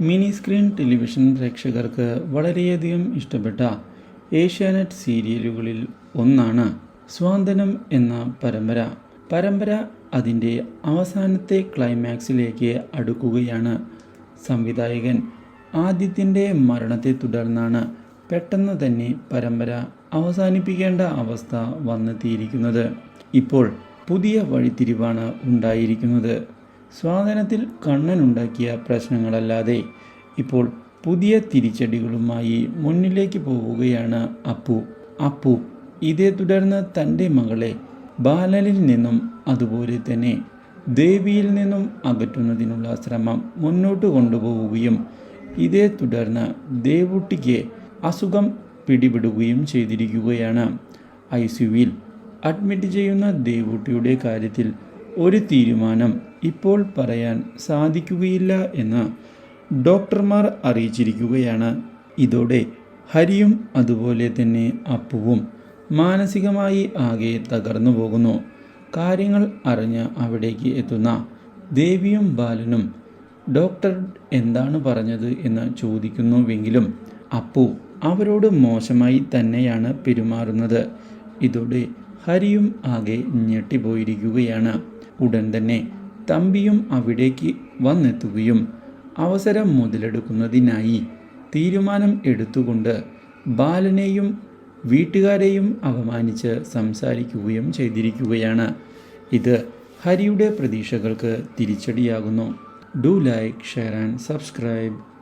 Mini screen television പ്രേക്ഷകർക്ക് വളരെയധികം ഇഷ്ടപ്പെട്ട ഏഷ്യാനെറ്റ് സീരിയലുകളിൽ ഒന്നാണ് സ്വാന്തനം എന്ന പരമ്പര. പരമ്പര അതിന്റെ അവസാനത്തെ ക്ലൈമാക്സിലേക്ക് അടുക്കുകയാണ്. സംവിധായകൻ ആദ്യത്തിന്റെ മരണത്തെ തുടർന്നാണ് പെട്ടെന്ന് തന്നെ പരമ്പര അവസാനിപ്പിക്കേണ്ട അവസ്ഥ വന്നെത്തിയിരിക്കുന്നത്. ഇപ്പോൾ പുതിയ വഴിത്തിരിവാണ് ഉണ്ടായിരിക്കുന്നത്. സ്വാതന്ത്ര്യത്തിൽ കണ്ണനുണ്ടാക്കിയ പ്രശ്നങ്ങളല്ലാതെ ഇപ്പോൾ പുതിയ തിരിച്ചടികളുമായി മുന്നിലേക്ക് പോവുകയാണ് അപ്പു. അപ്പു ഇതേ തുടർന്ന് തന്റെ മകളെ ബാലനിൽ നിന്നും അതുപോലെ തന്നെ ദേവിയിൽ നിന്നും അകറ്റുന്നതിനുള്ള ശ്രമം മുന്നോട്ട് കൊണ്ടുപോവുകയും ഇതേ തുടർന്ന് ദേവുട്ടിക്ക് അസുഖം പിടിപെടുകയും ചെയ്തിരിക്കുകയാണ്. ഐ സിയുവിൽ അഡ്മിറ്റ് ചെയ്യുന്ന ദേവുട്ടിയുടെ കാര്യത്തിൽ ഒരു തീരുമാനം ഇപ്പോൾ പറയാൻ സാധിക്കുകയില്ല എന്ന് ഡോക്ടർമാർ അറിയിച്ചിരിക്കുകയാണ്. ഇതോടെ ഹരിയും അതുപോലെ തന്നെ അപ്പുവും മാനസികമായി ആകെ തകർന്നു പോകുന്നു. കാര്യങ്ങൾ അറിഞ്ഞ് അവിടേക്ക് എത്തുന്ന ദേവിയും ബാലനും ഡോക്ടർ എന്താണ് പറഞ്ഞത് എന്ന് ചോദിക്കുന്നുവെങ്കിലും അപ്പു അവരോട് മോശമായി തന്നെയാണ് പെരുമാറുന്നത്. ഇതോടെ ഹരിയും ആകെ ഞെട്ടിപ്പോയിരിക്കുകയാണ്. ഉടൻ തന്നെ തമ്പിയും അവിടേക്ക് വന്നെത്തുകയും അവസരം മുതലെടുക്കുന്നതിനായി തീരുമാനം എടുത്തുകൊണ്ട് ബാലനെയും വീട്ടുകാരെയും അപമാനിച്ച് സംസാരിക്കുകയും ചെയ്തിരിക്കുകയാണ്. ഇത് ഹരിയുടെ പ്രതീക്ഷകൾക്ക് തിരിച്ചടിയാകുന്നു. Do like share and subscribe.